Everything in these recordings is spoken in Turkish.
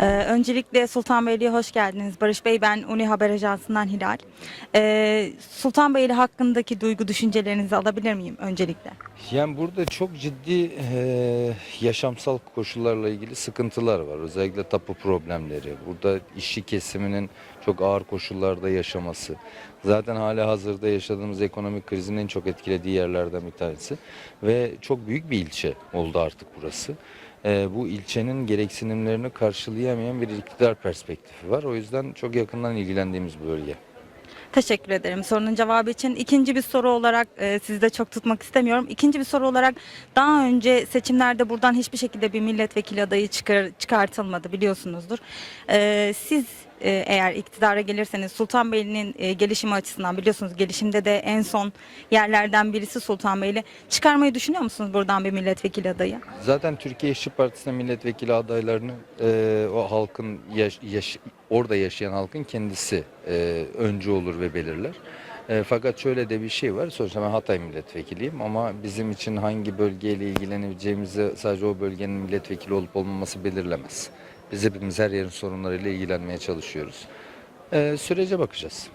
Öncelikle Sultanbeyli'ye hoş geldiniz. Barış Bey ben Uni Haber Ajansı'ndan Hilal. Ee, Sultanbeyli hakkındaki duygu düşüncelerinizi alabilir miyim öncelikle? Yani burada çok ciddi e, yaşamsal koşullarla ilgili sıkıntılar var. Özellikle tapu problemleri. Burada işçi kesiminin çok ağır koşullarda yaşaması. Zaten hala hazırda yaşadığımız ekonomik krizin en çok etkilediği yerlerden bir tanesi. Ve çok büyük bir ilçe oldu artık burası. E, bu ilçenin gereksinimlerini karşılayamayan bir iktidar perspektifi var. O yüzden çok yakından ilgilendiğimiz bir bölge. Teşekkür ederim sorunun cevabı için. İkinci bir soru olarak e, sizi de çok tutmak istemiyorum. İkinci bir soru olarak daha önce seçimlerde buradan hiçbir şekilde bir milletvekili adayı çıkar, çıkartılmadı biliyorsunuzdur. Ee, siz e, eğer iktidara gelirseniz Sultanbeyli'nin e, gelişimi açısından biliyorsunuz gelişimde de en son yerlerden birisi Sultanbeyli. Çıkarmayı düşünüyor musunuz buradan bir milletvekili adayı? Zaten Türkiye İşçi Partisi'ne milletvekili adaylarını e, o halkın yaş, yaş- orada yaşayan halkın kendisi e, öncü olur ve belirler. E, fakat şöyle de bir şey var. Sonuçta ben Hatay milletvekiliyim ama bizim için hangi bölgeyle ilgileneceğimizi sadece o bölgenin milletvekili olup olmaması belirlemez. Biz hepimiz her yerin sorunlarıyla ilgilenmeye çalışıyoruz. E, sürece bakacağız.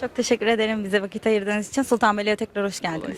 Çok teşekkür ederim bize vakit ayırdığınız için. Sultanbeyli'ye tekrar hoş geldiniz.